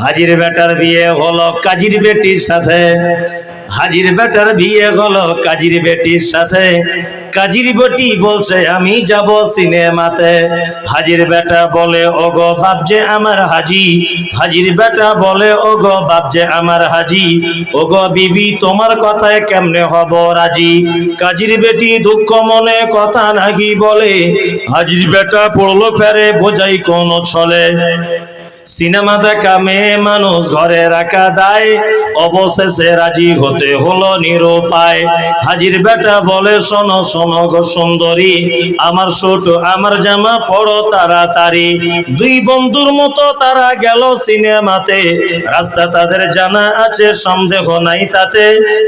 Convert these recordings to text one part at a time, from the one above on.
হাজির বেটার বিয়ে হলো কাজির বেটির সাথে। হাজির বেটার বিয়ে হলো কাজির বেটির সাথে। কাজীর বেটি বলছে, আমি যাব সিনেমাতে। হাজির বেটা বলে, ওগো বাপ যে আমার হাজি। হাজির বেটা বলে, ওগো বাপ যে আমার হাজি। ওগো বিবি, তোমার কথায় কেমনে হব রাজি? কাজির বেটি দুঃখ মনে কথা নাকি বলে। হাজির বেটা পড়ল ফেরে, বোঝাই কোন ছলে। সিনেমা দেখা মেয়ে মানুষ ঘরে রাখা দায়। অবশেষে রাজি হতে হলো নিরুপায়। হাজির বেটা বলে, শোনো শোনো গো সুন্দরী, আমার ছোট, আমার জামা পড়ো তাড়াতাড়ি। দুই বন্ধুর মতো তারা গেল সিনেমাতে। রাস্তা তাদের জানা আছে, সন্দেহ নাই তাতে।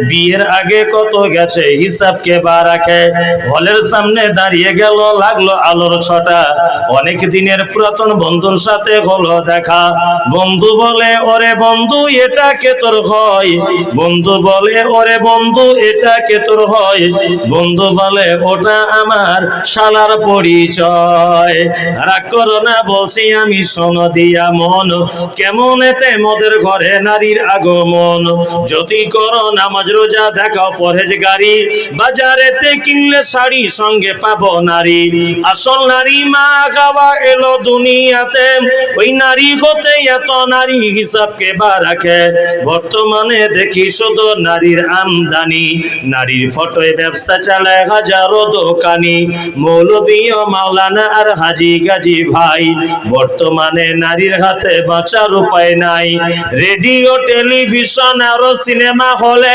বিয়ের আগে কত গেছে, হিসাব কে বা রাখে? হলের সামনে দাঁড়িয়ে গেল, লাগল আলোর ছটা। অনেক দিনের পুরাতন বন্ধুর সাথে হলো দেখা। বন্ধু বলে, ওরে বন্ধু, এটা কে তোর হয় বন্ধু বলে, ওরে বন্ধু, এটা কে তোর হয় বন্ধু বলে, ওটা আমার শালার পরিচয়। রাগ করো না, বলছি আমি শোন দিয়া মন। কেমন এতে মদের ঘরে নারীর আগমন? যদি করো নামাজ, রোজা দেখাও পরেজ গাড়ি বাজারেতে কিনলে শাড়ি সঙ্গে পাবো নারী। আসল নারী মা খাওয়া এলো দুনিয়াতে। ওই নারী হতে এত নারী হিসাবকে বা রাখে, বর্তমানে দেখি শুধু নারীর আমদানি। নারীর ফটোয় ব্যবসা চালায় হাজারো দোকানি, মৌলবী ও মাওলানা আর হাজি গাজি ভাই। বর্তমানে নারীর হাতে বাঁচার উপায় নাই। রেডিও, টেলিভিশন আরও সিনেমা হলে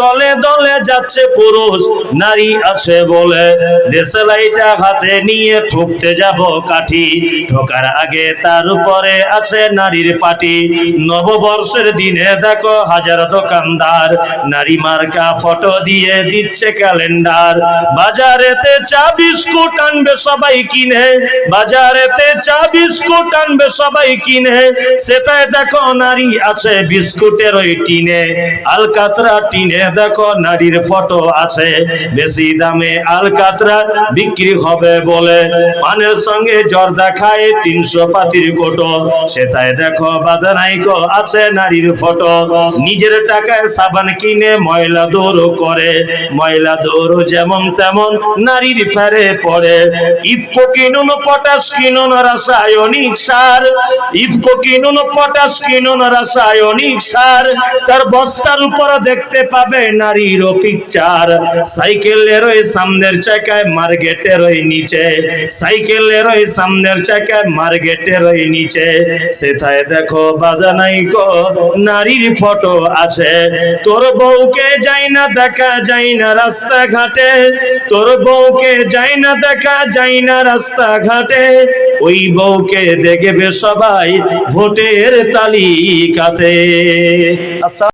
দলে দলে যাচ্ছে পুরুষ, নারী আছে বলে। দেশলাইটা হাতে নিয়ে ঠুকতে যাব কাঠি ঠোকার আগে তার উপরে আছে নারীর পাটি। নববর্ষের দিনে দেখো হাজার দোকানদার, নারী মার্কা ফটো দিয়ে দিচ্ছে ক্যালেন্ডার। বাজারেতে চা বিস্কুট আনবে সবাই কিনে, বাজারেতে চা বিস্কুট আনবে সবাই কিনে। সেটাই দেখো নারী আছে বিস্কুটের ওই টিনে, আলকাতরা টিনে দেখো নারীর ফটো আছে। বেশি দামে আলকাতরা বিক্রি হবে বলে। পানের সঙ্গে জর্দা খায় তিনশো পাতির কোটো। সেটাই দেখো বাদানাইকো আছে নারীর ফটো। নিজের টাকায় সাবান কিনে ময়লা দৌড় করে। ময়লা দৌড় যেমন তেমন নারীর ফেরে পড়ে। ইফকো কিনুন, পটাশ কিনুন, রাসায়নিক সার। ইফকো কিনুন, পটাশ কিনুন, রাসায়নিক সার। তার বস্তার উপর দেখতে পাবে নারীর পিকচার সাইকেলের ওই সামনের চাকায়, মার্কেটের ওই নিচে। সাইকেলের ওই সামনের চাকায়, মার্কেটের ওই নিচে। সেথায় দেখো বাধা নাই গো, নারীর ফটো আছে। তোর বউকে যাই না, দেখা যাই না রাস্তাঘাটে। তোর বউকে যাই না, দেখা যাই না রাস্তাঘাটে। ওই বউকে দেখবে সবাই ভোটের তালিকাতে।